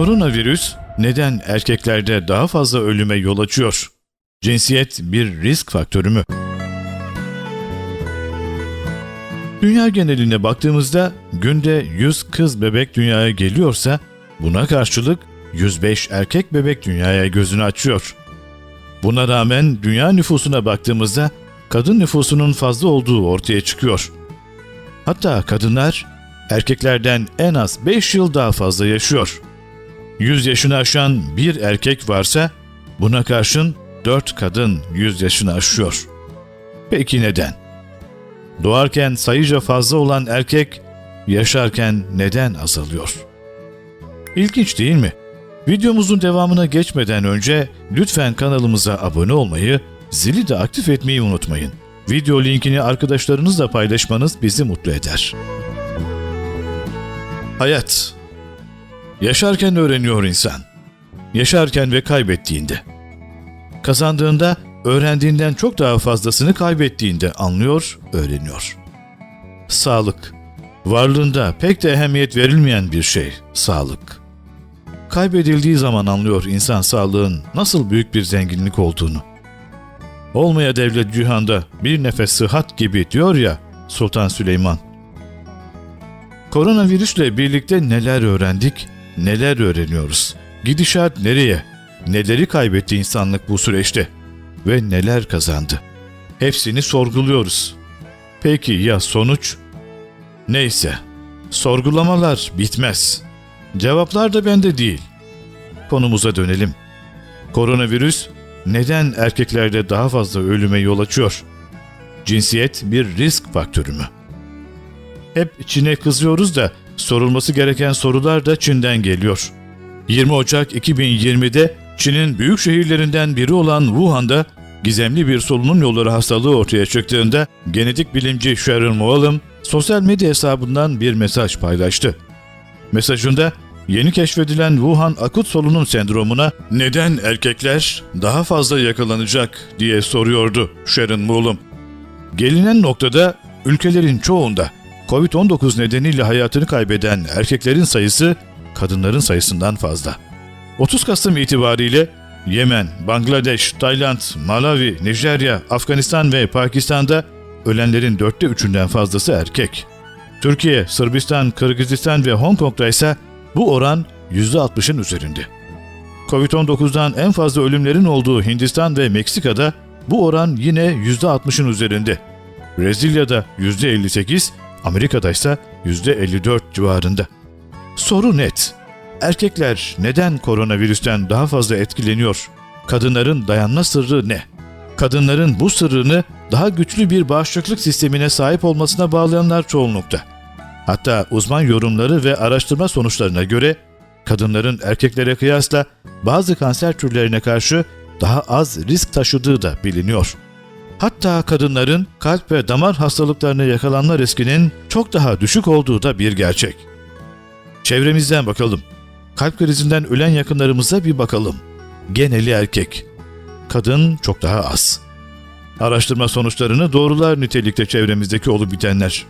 Koronavirüs neden erkeklerde daha fazla ölüme yol açıyor? Cinsiyet bir risk faktörü mü? Dünya geneline baktığımızda günde 100 kız bebek dünyaya geliyorsa buna karşılık 105 erkek bebek dünyaya gözünü açıyor. Buna rağmen dünya nüfusuna baktığımızda kadın nüfusunun fazla olduğu ortaya çıkıyor. Hatta kadınlar erkeklerden en az 5 yıl daha fazla yaşıyor. 100 yaşını aşan bir erkek varsa buna karşın 4 kadın 100 yaşını aşıyor. Peki neden? Doğarken sayıca fazla olan erkek yaşarken neden azalıyor? İlginç değil mi? Videomuzun devamına geçmeden önce lütfen kanalımıza abone olmayı, zili de aktif etmeyi unutmayın. Video linkini arkadaşlarınızla paylaşmanız bizi mutlu eder. Hayat Yaşarken öğreniyor insan. Yaşarken ve kaybettiğinde. Kazandığında öğrendiğinden çok daha fazlasını kaybettiğinde anlıyor, öğreniyor. Sağlık. Varlığında pek de ehemmiyet verilmeyen bir şey, sağlık. Kaybedildiği zaman anlıyor insan sağlığın nasıl büyük bir zenginlik olduğunu. Olmaya devlet cihanda bir nefes sıhhat gibi diyor ya Sultan Süleyman. Koronavirüsle birlikte neler öğrendik, neler öğreniyoruz? Gidişat nereye? Neleri kaybetti insanlık bu süreçte? Ve neler kazandı? Hepsini sorguluyoruz. Peki ya sonuç? Neyse, sorgulamalar bitmez. Cevaplar da bende değil. Konumuza dönelim. Koronavirüs neden erkeklerde daha fazla ölüme yol açıyor? Cinsiyet bir risk faktörü mü? Hep Çin'e kızıyoruz da sorulması gereken sorular da Çin'den geliyor. 20 Ocak 2020'de Çin'in büyük şehirlerinden biri olan Wuhan'da gizemli bir solunum yolları hastalığı ortaya çıktığında genetik bilimci Sharon Moallem sosyal medya hesabından bir mesaj paylaştı. Mesajında yeni keşfedilen Wuhan akut solunum sendromuna neden erkekler daha fazla yakalanacak diye soruyordu Sharon Moallem. Gelinen noktada ülkelerin çoğunda Covid-19 nedeniyle hayatını kaybeden erkeklerin sayısı kadınların sayısından fazla. 30 Kasım itibariyle Yemen, Bangladeş, Tayland, Malawi, Nijerya, Afganistan ve Pakistan'da ölenlerin dörtte üçünden fazlası erkek. Türkiye, Sırbistan, Kırgızistan ve Hong Kong'da ise bu oran %60'ın üzerinde. Covid-19'dan en fazla ölümlerin olduğu Hindistan ve Meksika'da bu oran yine %60'ın üzerinde. Brezilya'da %58, Amerika'da ise %54 civarında. Soru net. Erkekler neden koronavirüsten daha fazla etkileniyor? Kadınların dayanma sırrı ne? Kadınların bu sırrını daha güçlü bir bağışıklık sistemine sahip olmasına bağlayanlar çoğunlukta. Hatta uzman yorumları ve araştırma sonuçlarına göre kadınların erkeklere kıyasla bazı kanser türlerine karşı daha az risk taşıdığı da biliniyor. Hatta kadınların kalp ve damar hastalıklarına yakalanma riskinin çok daha düşük olduğu da bir gerçek. Çevremizden bakalım. Kalp krizinden ölen yakınlarımıza bir bakalım. Geneli erkek. Kadın çok daha az. Araştırma sonuçlarını doğrular nitelikte çevremizdeki olup bitenler.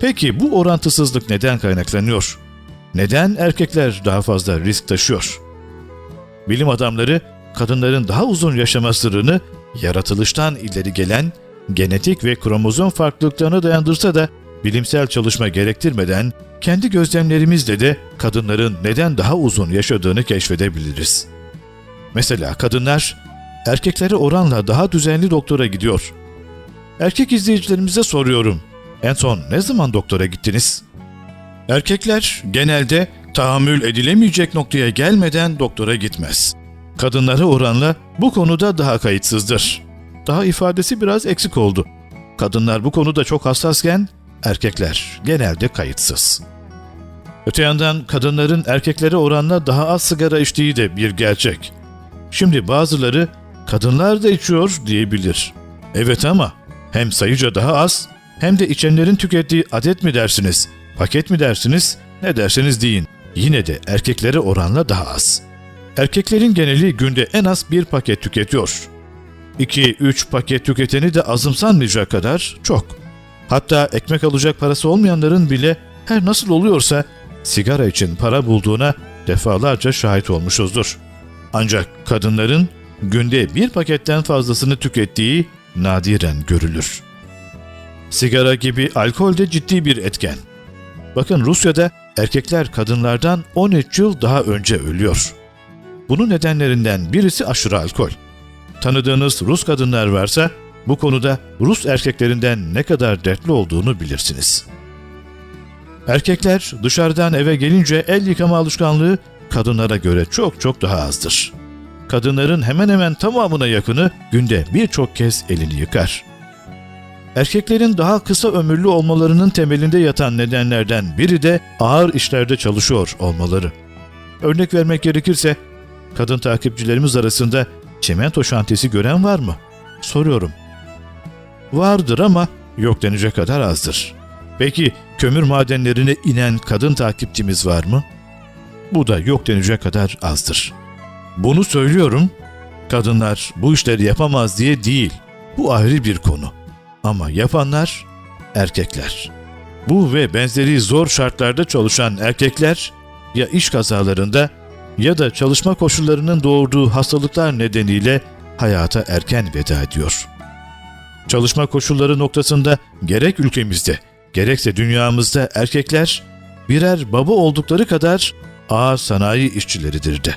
Peki bu orantısızlık neden kaynaklanıyor? Neden erkekler daha fazla risk taşıyor? Bilim adamları kadınların daha uzun yaşama sırrını yaratılıştan ileri gelen genetik ve kromozom farklılıklarına dayandırsa da bilimsel çalışma gerektirmeden kendi gözlemlerimizle de kadınların neden daha uzun yaşadığını keşfedebiliriz. Mesela kadınlar erkeklere oranla daha düzenli doktora gidiyor. Erkek izleyicilerimize soruyorum. En son ne zaman doktora gittiniz? Erkekler genelde tahammül edilemeyecek noktaya gelmeden doktora gitmez. Kadınlara oranla bu konuda daha kayıtsızdır. Daha ifadesi biraz eksik oldu. Kadınlar bu konuda çok hassasken erkekler genelde kayıtsız. Öte yandan kadınların erkeklere oranla daha az sigara içtiği de bir gerçek. Şimdi bazıları kadınlar da içiyor diyebilir. Evet ama hem sayıca daha az hem de içenlerin tükettiği adet mi dersiniz, paket mi dersiniz, ne derseniz deyin. Yine de erkeklere oranla daha az. Erkeklerin geneli günde en az bir paket tüketiyor. 2-3 paket tüketeni de azımsanmayacak kadar çok. Hatta ekmek alacak parası olmayanların bile her nasıl oluyorsa sigara için para bulduğuna defalarca şahit olmuşuzdur. Ancak kadınların günde bir paketten fazlasını tükettiği nadiren görülür. Sigara gibi alkol de ciddi bir etken. Bakın Rusya'da erkekler kadınlardan 13 yıl daha önce ölüyor. Bunun nedenlerinden birisi aşırı alkol. Tanıdığınız Rus kadınlar varsa bu konuda Rus erkeklerinden ne kadar dertli olduğunu bilirsiniz. Erkekler dışarıdan eve gelince el yıkama alışkanlığı kadınlara göre çok çok daha azdır. Kadınların hemen hemen tamamına yakını günde birçok kez elini yıkar. Erkeklerin daha kısa ömürlü olmalarının temelinde yatan nedenlerden biri de ağır işlerde çalışıyor olmaları. Örnek vermek gerekirse, kadın takipçilerimiz arasında çimento şantiyesi gören var mı? Soruyorum. Vardır ama yok denecek kadar azdır. Peki kömür madenlerine inen kadın takipçimiz var mı? Bu da yok denecek kadar azdır. Bunu söylüyorum, kadınlar bu işleri yapamaz diye değil. Bu ayrı bir konu. Ama yapanlar erkekler. Bu ve benzeri zor şartlarda çalışan erkekler ya iş kazalarında ya da çalışma koşullarının doğurduğu hastalıklar nedeniyle hayata erken veda ediyor. Çalışma koşulları noktasında gerek ülkemizde gerekse dünyamızda erkekler birer baba oldukları kadar ağır sanayi işçileridir de.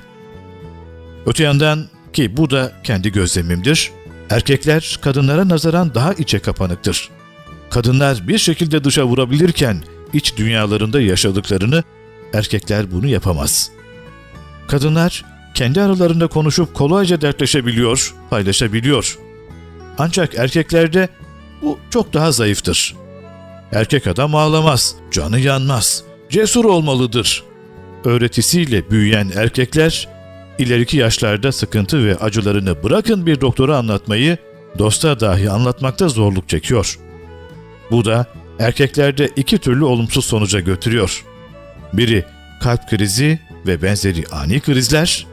Öte yandan ki bu da kendi gözlemimdir, erkekler kadınlara nazaran daha içe kapanıktır. Kadınlar bir şekilde dışa vurabilirken iç dünyalarında yaşadıklarını erkekler bunu yapamaz. Kadınlar kendi aralarında konuşup kolayca dertleşebiliyor, paylaşabiliyor. Ancak erkeklerde bu çok daha zayıftır. Erkek adam ağlamaz, canı yanmaz, cesur olmalıdır. Öğretisiyle büyüyen erkekler ileriki yaşlarda sıkıntı ve acılarını bırakın bir doktora anlatmayı, dosta dahi anlatmakta zorluk çekiyor. Bu da erkeklerde iki türlü olumsuz sonuca götürüyor. Biri kalp krizi ve benzeri ani krizler,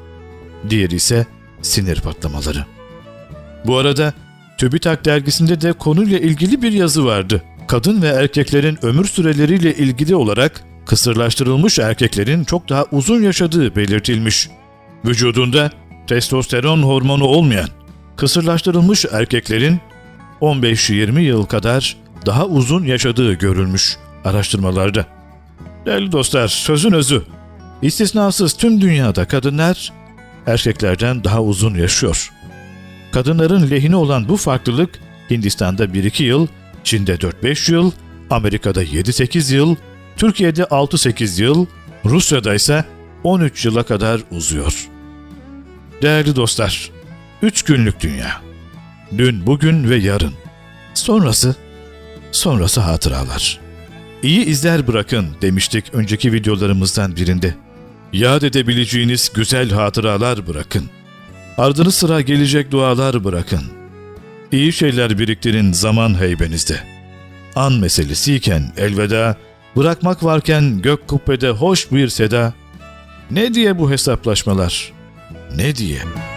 diğeri ise sinir patlamaları. Bu arada TÜBİTAK dergisinde de konuyla ilgili bir yazı vardı. Kadın ve erkeklerin ömür süreleriyle ilgili olarak kısırlaştırılmış erkeklerin çok daha uzun yaşadığı belirtilmiş. Vücudunda testosteron hormonu olmayan kısırlaştırılmış erkeklerin 15-20 yıl kadar daha uzun yaşadığı görülmüş araştırmalarda. Değerli dostlar, sözün özü. İstisnasız tüm dünyada kadınlar erkeklerden daha uzun yaşıyor. Kadınların lehine olan bu farklılık Hindistan'da 1-2 yıl, Çin'de 4-5 yıl, Amerika'da 7-8 yıl, Türkiye'de 6-8 yıl, Rusya'da ise 13 yıla kadar uzuyor. Değerli dostlar, 3 günlük dünya. Dün, bugün ve yarın. Sonrası, sonrası hatıralar. İyi izler bırakın demiştik önceki videolarımızdan birinde. Yad edebileceğiniz güzel hatıralar bırakın. Ardını sıra gelecek dualar bırakın. İyi şeyler biriktirin zaman heybenizde. An meselesiyken elveda, bırakmak varken gök kubbede hoş bir seda. Ne diye bu hesaplaşmalar? Ne diye?''